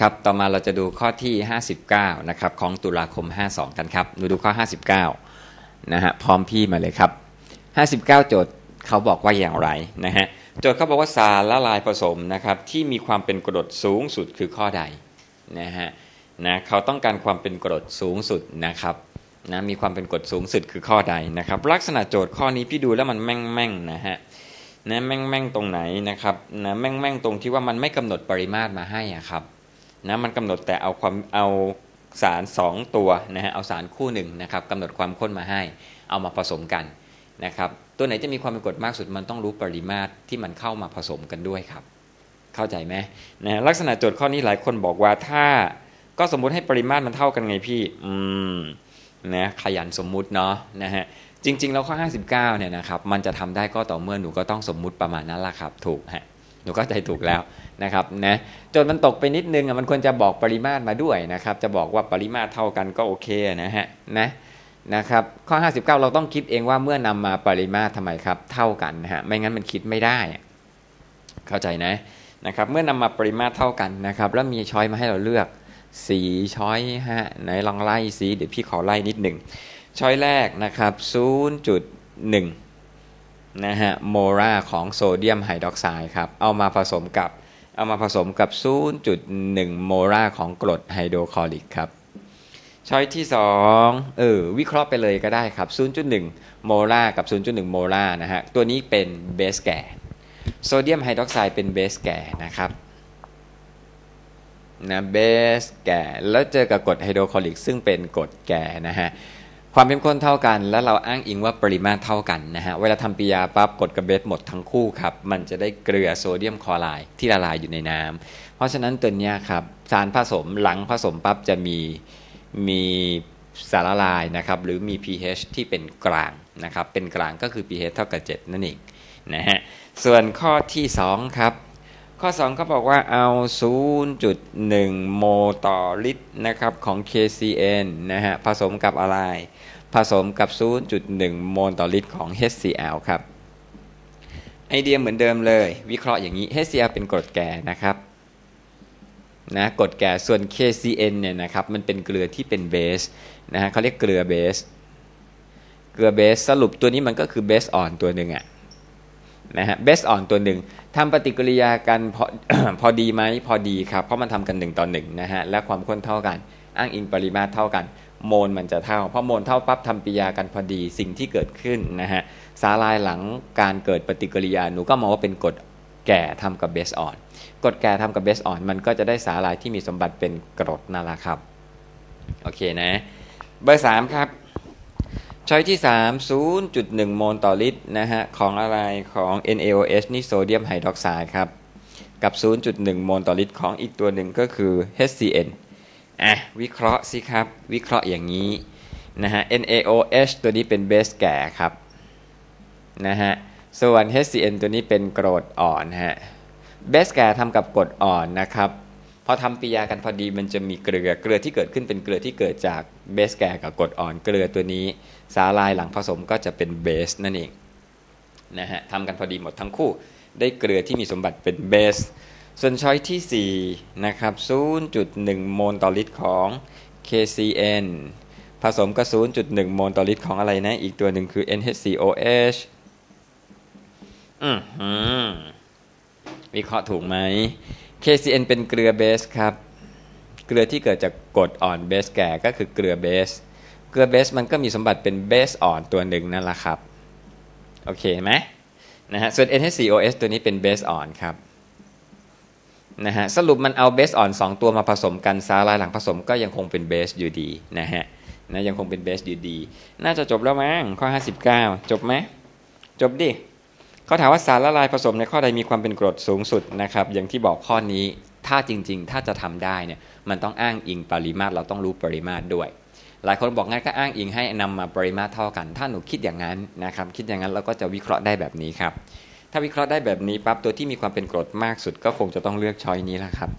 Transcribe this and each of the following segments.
ครับต่อมาเราจะดูข้อที่ 59นะครับของตุลาคม 52 กันครับดูดูข้อ 59นะฮะพร้อมพี่มาเลยครับ 59 โจทย์เขาบอกว่าอย่างไรนะฮะโจทย์เขาบอกว่าสารละลายผสมนะครับที่มีความเป็นกรดสูงสุดคือข้อใดนะฮะนะเขาต้องการความเป็นกรดสูงสุดนะครับนะมีความเป็นกรดสูงสุดคือข้อใดนะครับ ลักษณะโจทย์ข้อนี้พี่ดูแล้วมันแม่งแม่งนะฮะนะแม่งแม่งตรงไหนนะครับนะแม่งแม่งตรงที่ว่ามันไม่กำหนดปริมาตรมาให้อะครับ นะมันกำหนดแต่เอาความเอาสาร 2 ตัวนะฮะเอาสารคู่หนึ่งนะครับกำหนดความข้นมาให้ เอามาผสมกันนะครับตัวไหนจะมีความเป็นกรดมากสุดมันต้องรู้ปริมาตรที่มันเข้ามาผสมกันด้วยครับ เข้าใจไหมนะลักษณะโจทย์ข้อนี้หลายคนบอกว่าถ้าก็สมมุติให้ปริมาตรมันเท่ากันไงพี่อืมนะขยันสมมุติเนาะนะฮะจริง ๆ แล้วข้อ 59เนี่ยนะครับมันจะทำได้ก็ต่อเมื่อหนูก็ต้องสมมุติประมาณนั้นละครับ ถูกฮะ หนูก็ใจถูกแล้วนะครับนะจนมันตกไปนิดนึงอะมันควรจะบอกปริมาตรมาด้วยนะครับ จะบอกว่าปริมาตรเท่ากันก็โอเคนะฮะนะนะครับข้อ 59 เราต้องคิดเองว่าเมื่อนำมาปริมาตรทำไมครับ เท่ากันนะฮะไม่งั้นมันคิดไม่ได้ เข้าใจนะนะครับ เมื่อนำมาปริมาตรเท่ากันนะครับ แล้วมีช้อยมาให้เราเลือกสีช้อยฮะไหนลองไล่สีเดี๋ยวพี่ขอไล่นิดหนึ่งช้อยแรกนะครับ0.1 นะฮะโมราของโซเดียมไฮดรอกไซด์ครับ เอามาผสมกับเอามาผสมกับ 0.1 โมราของกรดไฮโดรคลอริกครับช้อยที่2เออวิเคราะห์ไปเลยก็ได้ครับ 0.1 โมรากับ 0.1 โมรานะฮะ ตัวนี้เป็นเบสแก่โซเดียมไฮดรอกไซด์เป็นเบสแก่นะครับนะเบสแก่แล้วเจอกับกรดไฮโดรคลอริกซึ่งเป็นกรดแก่นะฮะ ความเข้มข้นเท่ากัน แล้วเราอ้างอิงว่าปริมาตรเท่ากันนะฮะเวลาทำปิยาปั๊บกดกระเบสหมดทั้งคู่ครับมันจะได้เกลือโซเดียมคลอไรด์ที่ละลายอยู่ในน้ำเพราะฉะนั้นตัวนี้ครับสารผสมหลังผสมปั๊บจะมีมีสารละลายนะครับหรือมี pH ที่เป็นกลางนะครับเป็นกลางก็คือ pH เท่ากับ 7 นั่นเองนะฮะส่วนข้อที่ 2 ครับ ข้อ2เขาบอกว่าเอา 0.1 โมต่อลิตรนะครับของ KCN นะฮะผสมกับอะไร ผสมกับ 0.1 โมลต่อลิตรของ HCl ครับ ไอเดียเหมือนเดิมเลย วิเคราะห์อย่างนี้ HCl เป็นกรดแก่นะครับนะกรดแก่ส่วน KCN เนี่ยนะครับมันเป็นเกลือที่เป็นเบสนะฮะเขาเรียกเกลือเบส เกลือเบสสรุปตัวนี้มันก็คือเบสอ่อนตัวหนึ่งอะ นะฮะเบสอ่อนตัวหนึ่งทำปฏิกิริยากันพอพอดีไหมพอดีครับ เพราะมันทำกัน1ต่อ1นะฮะ และความข้นเท่ากัน อ้างอิงปริมาตรเท่ากัน โมลมันจะเท่า เพราะโมลเท่าปั๊บทำปฏิกิริยากันพอดีสิ่งที่เกิดขึ้นนะฮะสาลายหลังการเกิดปฏิกิริยาหนูก็มองว่าเป็นกรดแก่ทำกับเบสอ่อนกรดแก่ทำกับเบสอ่อนมันก็จะได้สาลายที่มีสมบัติเป็นกรดนั่นแหละครับ โอเคนะ เบอร์3ครับ ช้อยที่ 3 0.1 โมลต่อลิตรนะฮะของอะไรของ NaOH นี่โซเดียมไฮดรอกไซด์ครับ กับ 0.1 โมลต่อลิตรของอีกตัวหนึ่งก็คือ HCN อะวิเคราะห์สิครับ วิเคราะห์อย่างนี้นะฮะ NaOH ตัวนี้เป็นเบสแก่ครับนะฮะส่วน HCN ตัวนี้เป็นกรดอ่อนฮะเบสแก่ทำกับกรดอ่อนนะครับ อทำปฏิยากันพอดีมันจะมีเกลือเกลือที่เกิดขึ้นเป็นเกลือที่เกิดจากเบสแก่กับกรดอ่อนเกลือตัวนี้ สาลายหลังผสมก็จะเป็นเบสนั่นเองนะฮะทำกันพอดีหมดทั้งคู่ ได้เกลือที่มีสมบัติเป็นเบส ส่วนช้อยที่4นะครับ0.1 โมลต่อลิตรของ KCN ผสมกับ 0.1 โมลต่อลิตรของอะไรนะ อีกตัวหนึ่งคือ NHCOH อืม วิเคราะห์ถูกไหม KCN เป็นเกลือเบสครับ เกลือที่เกิดจากกรดอ่อนเบสแก่ก็คือเกลือเบส เกลือเบสมันก็มีสมบัติเป็นเบสอ่อนตัวหนึ่งนั่นแหละครับ โอเคไหมนะฮะ ส่วน NHCOS ตัวนี้เป็นเบสอ่อนครับ นะฮะ สรุปมันเอาเบสอ่อน 2 ตัวมาผสมกันสาลายหลังผสมก็ยังคงเป็นเบสอยู่ดีนะฮะ นะยังคงเป็นเบสอยู่ดี น่าจะจบแล้วมั้งข้อ 59 จบไหม จบดิ เขาถามว่าสารละลายผสมในข้อใดมีความเป็นกรดสูงสุดนะครับ อย่างที่บอกข้อนี้ถ้าจริง ๆ ถ้าจะทำได้เนี่ยมันต้องอ้างอิงปริมาตรเราต้องรู้ปริมาตรด้วย หลายคนบอกงั้นก็อ้างอิงให้นำมาปริมาตรเท่ากัน ถ้าหนูคิดอย่างนั้นนะครับ คิดอย่างนั้นเราก็จะวิเคราะห์ได้แบบนี้ครับ ถ้าวิเคราะห์ได้แบบนี้ปั๊บตัวที่มีความเป็นกรดมากสุด ก็คงจะต้องเลือกช้อยนี้แหละครับ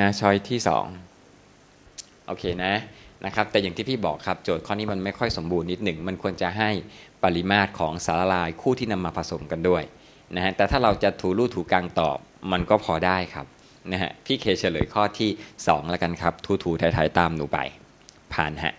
นะช้อยที่2โอเคนะ นะครับแต่อย่างที่พี่บอกครับโจทย์ข้อนี้มันไม่ค่อยสมบูรณ์นิดหนึ่ง มันควรจะให้ปริมาตรของสารละลายคู่ที่นำมาผสมกันด้วยนะฮะแต่ถ้าเราจะถูรูถูกลางตอบมันก็พอได้ครับนะฮะพี่เคเฉลยข้อที่ 2 แล้วกันครับทูๆท้ายๆตามหนูไป ผ่านฮะ